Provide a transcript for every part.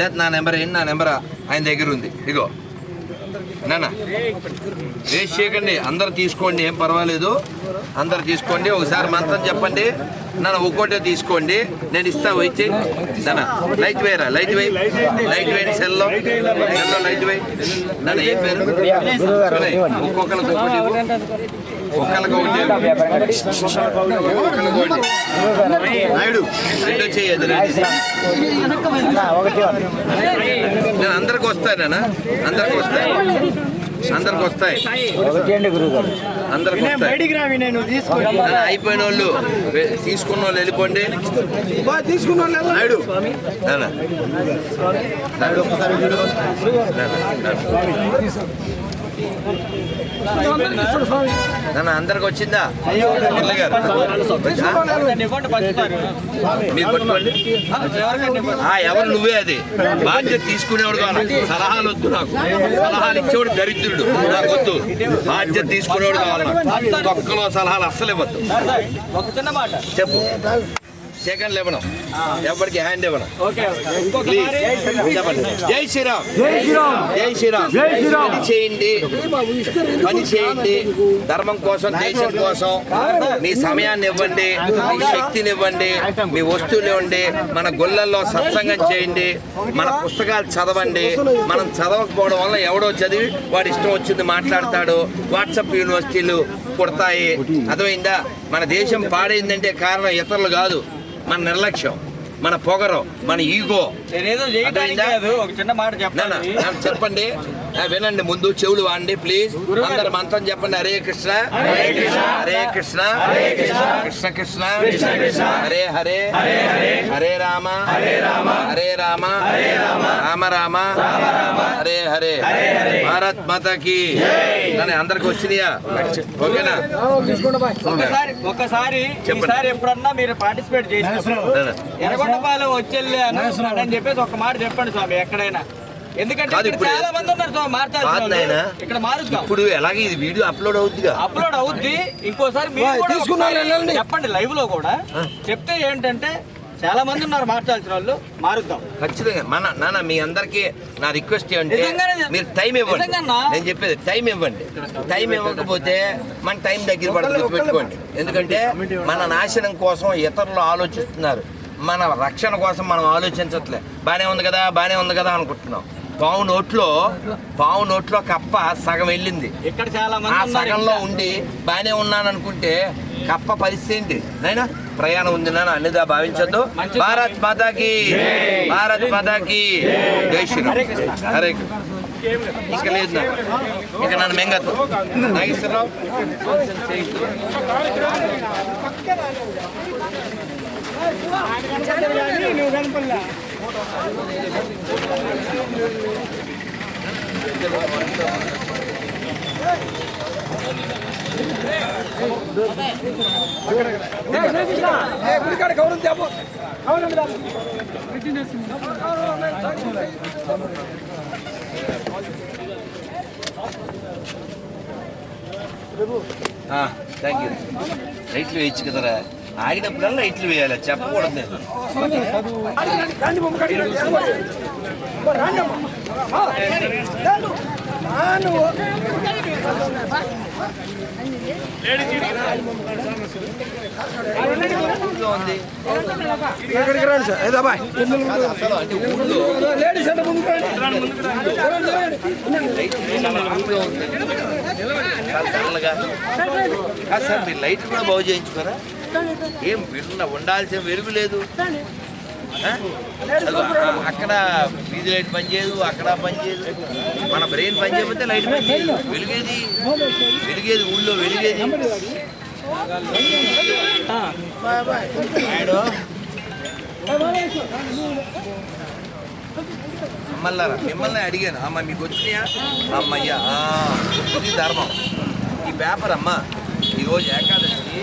లేదు నా నెంబర్ ఏంటి నా నెంబర్? ఆయన దగ్గర ఉంది. ఇగో. నాన్న. వేస్ట్ చేయకండి. అందరు తీసుకోండి ఏం పర్వాలేదు. అందరు తీసుకోండి. ఒకసారి మంత్రం చెప్పండి. నన్ను ఒక్కోటే తీసుకోండి. నేను ఇస్తా వచ్చి నాన్న లైట్ వేయరా? లైట్ వేయి. లైట్ వేయండి సెల్లో. సెల్లో లైట్ వేయి. నన్ను ఏం పేరు? ఒక్కొక్కరికి ఒకటి ఇవ్వు. ఒకటి ఒకటి నాయుడు చేయదు నేను అందరికి వస్తానా అందరికి వస్తాను అందరికి వస్తాయి. అందరికి అయిపోయిన వాళ్ళు తీసుకున్న వాళ్ళు వెళ్ళిపోండి. తీసుకున్నా నాయుడు. నాయుడు ఒక్కసారి అందరికి వచ్చిందా? ఎవరు నువ్వే అది. బాధ్యత తీసుకునేవాడు కావాలి సలహాలు వద్దు నాకు. సలహాలు ఇచ్చేవాడు దరిద్రుడు. నాకు వద్దు. బాధ్యత తీసుకునేవాడు కావాలి నాకు తొక్కలో సలహాలు అస్సలు ఇవ్వద్దు. చెప్పు. సెకండ్ ఇవ్వను ఎవరికి హ్యాండ్ ఇవ్వను. జై శ్రీరామ్ జై శ్రీరామ్ పని చేయండి. పని చేయండి. ధర్మం కోసం దేశం కోసం. మీ సమయాన్ని ఇవ్వండి. మీ శక్తిని ఇవ్వండి. మీ వస్తువులు ఇవ్వండి. మన గుళ్ళల్లో సత్సంగం చేయండి. మన పుస్తకాలు చదవండి. మనం చదవకపోవడం వల్ల ఎవడో చదివి వాడి ఇష్టం వచ్చింది మాట్లాడతాడు. వాట్సాప్ యూనివర్సిటీలు పుడతాయి. అర్థమైందా? మన దేశం పాడైందంటే కారణం ఇతరులు కాదు. మన నిర్లక్ష్యం మన పొగరు మన ఈగో నేనేదో చేయడానికి? కాదు ఒక చిన్న మాట చెప్పండి. వినండి ముందు చెవులు వాడండి ప్లీజ్ అందరు మంత్రం చెప్పండి. హరే కృష్ణ. హరే కృష్ణ. కృష్ణ. కృష్ణ. హరే హరే. హరే రామ. హరే రామ. రామ. రామ. హరే హరే. భారత్ మాతకి. నాన్న, అందరికి వచ్చినాయా? ఓకేనా? ఒకసారి ఒకసారి ఎప్పుడన్నా మీరు పార్టిసిపేట్ చేసినప్పుడు నాన్న. ఎర్రగొండపాలెం వచ్చేళ్ళాను అని చెప్పేసి ఒక మాట చెప్పండి స్వామి ఎక్కడైనా. ఎందుకంటే చాలా మంది ఉన్నారు. వాళ్ళు. ఇక్కడ మారుద్దాం ఇప్పుడు ఎలాగే ఇది వీడియో అప్లోడ్ అవుతుందిగా అప్లోడ్ అవుద్ది. ఇంకోసారి మీరు కూడా ఒకసారి చెప్పండి లైవ్లో కూడా. చెప్తే ఏంటంటే చాలా మంది ఉన్నారు మార్చాల్సిన వాళ్ళు. మారుద్దాం. ఖచ్చితంగా. మన నాన్న మీ అందరికీ నా రిక్వెస్ట్ ఏంటంటే మీరు టైం ఇవ్వండి. నిజంగానా? నేను చెప్పేది టైం ఇవ్వండి. టైం ఇవ్వకపోతే మన టైం దగ్గర పడుతుంది పెట్టుకోండి ఎందుకంటే మన నాశనం కోసం ఇతరులు ఆలోచిస్తున్నారు. మన రక్షణ కోసం మనం ఆలోచించట్లే. బానే ఉంది కదా బానే ఉంది కదా అనుకుంటున్నాం. పావు నోట్లో పావు నోట్లో కప్ప సగం వెళ్ళింది. ఇక్కడ చాలా ఆ మంది ఉన్నారు సగంలో. ఉండి బానే ఉన్నాను అనుకుంటే కప్ప పరిస్థితి ఏంటి? నైనా? ప్రయాణం ఉంది నాన్న అన్నిదా భావించద్దు. భారత్ మాతాకి భారత్ మాతాకి జై శ్రీరామ్. హరే కృష్ణ. ఇంకా లేదు నాకు ఇంకా నన్ను మెంగద్దు నాగేశ్వరరావు థ్యాంక్ యూ లైట్లు వేయచ్చు కదరా ఆగినప్పుడల్లా లైట్లు వేయాలి చెప్పకూడదు నేను. ఊళ్ళో ఉంది కాదు, అసలు అంటే ఊళ్ళో సార్ మీరు లైట్ కూడా బాగు చేయించుకోరా ఏం వీళ్ళ ఉండాల్సిన వెలుగు లేదు అక్కడ వీధి లైట్ పనిచేయదు అక్కడ పనిచేయదు మన బ్రెయిన్ పనిచేయకపోతే లైట్ పనిచేయదు వెలిగేది వెలిగేది ఊళ్ళో వెలిగేది అమ్మల్లారా మిమ్మల్ని అడిగాను. అమ్మ మీకు వచ్చినాయా? అమ్మయ్యా ఇది ధర్మం. ఈ పేపర్ అమ్మ ఈరోజు ఏకాదశి.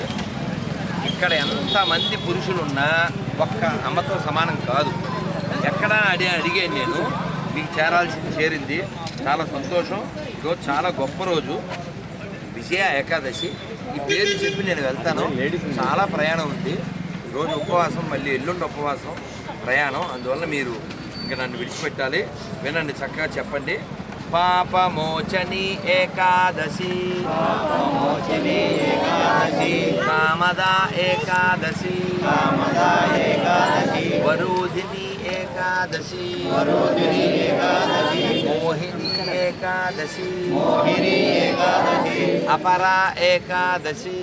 ఇక్కడ ఎంతమంది పురుషులున్నా ఒక్క అమ్మతో సమానం కాదు. ఎక్కడ అడి అడిగాను నేను. మీకు చేరాల్సింది చేరింది. చాలా సంతోషం. ఈరోజు చాలా గొప్ప రోజు. విజయ ఏకాదశి. ఈ పేరు చెప్పి నేను వెళ్తాను. చాలా ప్రయాణం ఉంది. రోజు ఉపవాసం మళ్ళీ ఎల్లుండి ఉపవాసం ప్రయాణం. అందువల్ల మీరు ఇంకా నన్ను విడిచిపెట్టాలి. వినండి చక్కగా చెప్పండి. పాపమోచని ఏకాదశి. కామదా ఏకాదశి. వరుదిని ఏకాదశి. మోహిని ఏకాదశి. అపరా ఏకాదశి.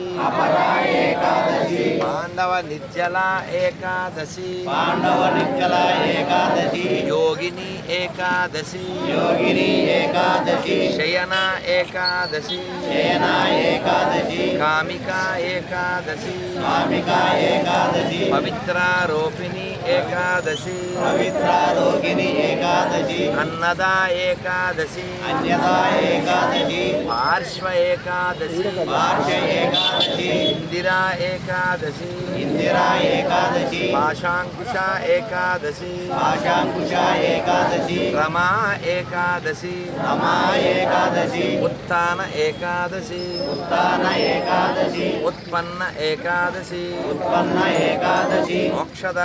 పాండవ నిర్జల ఏకాదశి. పాండవ నిక్కల ఏకాదశి. యోగిని ఏకాదశి. యోగిని ఏకాదశి. శయన ఏకాదశి. శయన ఏకాదశి. కామిక ఏకాదశి. కామిక ఏకాదశి. పవిత్రారోపిణి. ఏకాదశి. పవిత్ర రోగిణి ఏకాదశి. అన్నద ఏకాదశి. అన్యదా ఏకాదశి. పార్శ్వ ఏకాదశి. పార్శ్వ ఏకాదశి. ఇందిరా ఏకాదశి. ఇందిరా ఏకాదశి. పాశాంకుశ ఏకాదశి. ఆశాంకుశ ఏకాదశి. రమా ఏకాదశి. రమా ఏకాదశి. ఉత్థాన ఏకాదశి. ఉత్తాన ఏకాదశి. ఉత్పన్న ఏకాదశి. ఉత్పన్న ఏకాదశి. మోక్షద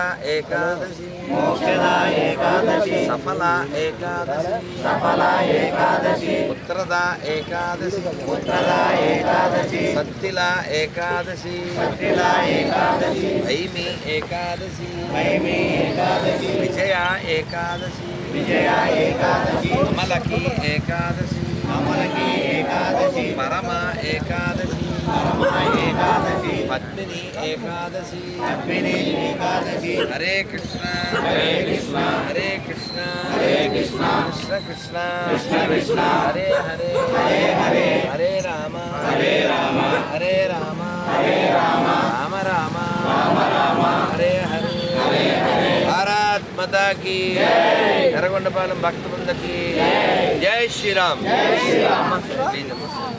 ఏకాదశి. మోక్షద ఏకాదశి. సఫల ఏకాదశి. సఫల ఏకాదశి. ఉత్తరద ఏకాదశి. ఉత్తర ఏకాదశి. సత్తిల ఏకాదశి. శిల ఏకాదశి. ఐమి ఏకాదశి. మైమి ఏకాదశి. విజయ ఏకాదశి. విజయ ఏకాదశి. అమలకి ఏకాదశి. అమలకి ఏకాదశి. పరమ ఏకాదశి. పరమ ఏకాదశి పద్మిని ఏకాదశి అశ్విని ఏకాదశి హరే కృష్ణ. హరే కృష్ణ. హరే కృష్ణ హరే కృష్ణ కృష్ణ కృష్ణ కృష్ణ కృష్ణ హరే. హరే హరే హరే హరే రామ. హరే రామ. హరే రామ హరే రామ. రామ రామ రామ రామ హరే హరే. హరే హరే భారత్ మాతా కి ఎర్రగొండపాలెం భక్త బృందకి జై. శ్రీరామ్. ప్లీజ్ అమ్మా.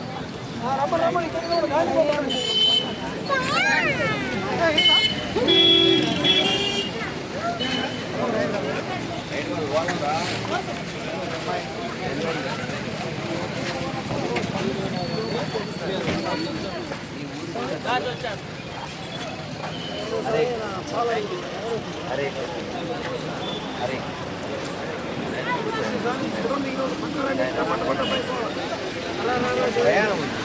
అరే అరే హరే ప్రయాణం ఉంది.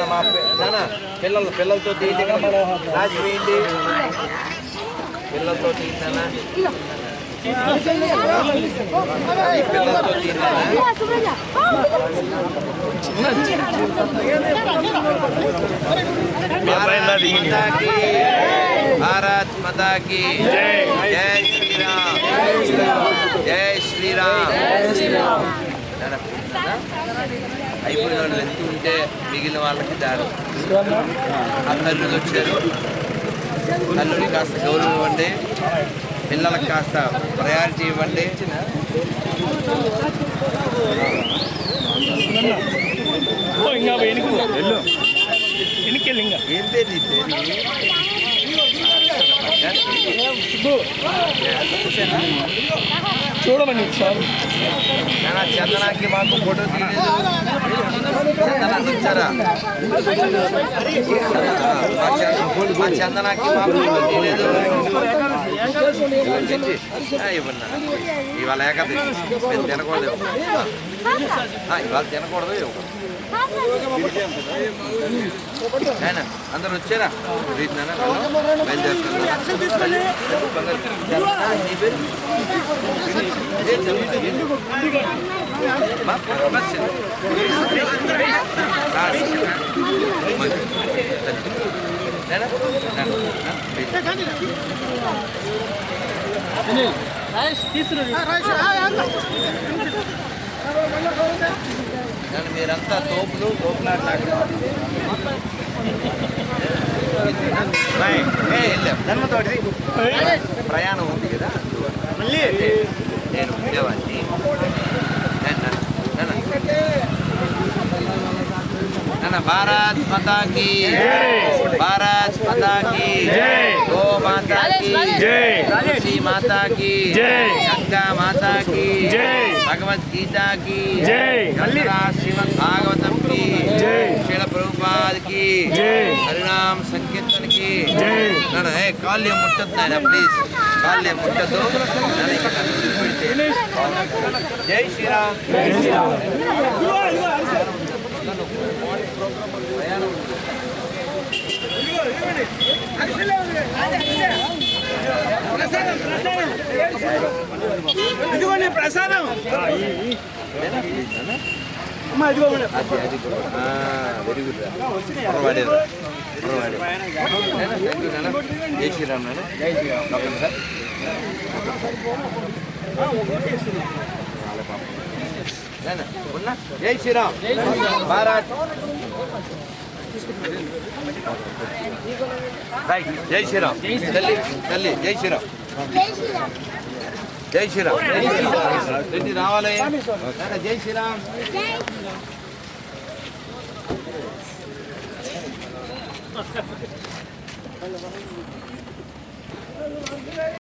నాన్న, మా పి- నాన్న, పిల్లలు పిల్లలతో తీయండి రాజు వేయండి పిల్లలతో తీయండి నాన్న. ఈ పిల్లలతో తీయండి నాన్న. భారత్ మాతా కీ భారత్ మాతా కీ జై శ్రీరామ్ జై శ్రీరామ్ నాన్న, అయిపోయిన వాళ్ళు వెళ్తూ ఉంటే మిగిలిన వాళ్ళకి దారి తల్లులు వచ్చారు తల్లులు కాస్త గౌరవం ఇవ్వండి పిల్లలకు కాస్త ప్రయారిటీ ఇవ్వండి ఏం పేరు నీ పేరు చూడమని ఒకసారి నాన్న, చందనాకి మాకు ఫోటో తీయలేదు చందనాకి ఇచ్చారా మా చంద- మా చందనాకి మాకు ఫోటో తీయలేదు ఇవాళ ఏకాదశి మేము తినకూడదు ఇవాళ తినకూడదు ఇవ్వకూడదు అందరు వచ్చారా బయలుదేరుతున్నారు నాన్న వెళ్ళు. బయలుదేరుతాను బంగారు. నీ పేరు? ఇదే చదువుతుంది. మా బస్ రాసి. మంచిది. నాయనా? నాయనా. నన్ను మీరంతా తోపులు తోపులాట్లాడు ప్రయాణం ఉంది కదా మళ్ళీ నేను ఉండేవాడిని నాన్న భారత్ మాతా కీ భారత్ మాతా కీ గో మాతా కీ తులసి మాతా కీ గంగా మాతా కీ భగవద్గీత కీ గంగా శ్రీమద్ భాగవతం కీ శిల ప్రభుపాద్ కీ హరినామ్ సంకీర్తన్ కీ నాన్న ఏ కాళ్ళు ముట్టద్దు నాయన ప్లీజ్ కాళ్ళు ముట్టద్దు నాన్న ఇక్కడ పెడితే. జై శ్రీరామ్ ఇదిగోండి ప్రసాదం అమ్మా ఇదిగో వెరీ గుడ్ పొరవాడే జై శ్రీరామ్ నాన్న జై శ్రీరామ్ సార్ జై శ్రీరామ్ భారత్ రైట్ జై శ్రీరామ్ తల్లి తల్లి జై శ్రీరామ్ జై శ్రీరామ్ రెడ్డి రావాలి నాన్న జై శ్రీరామ్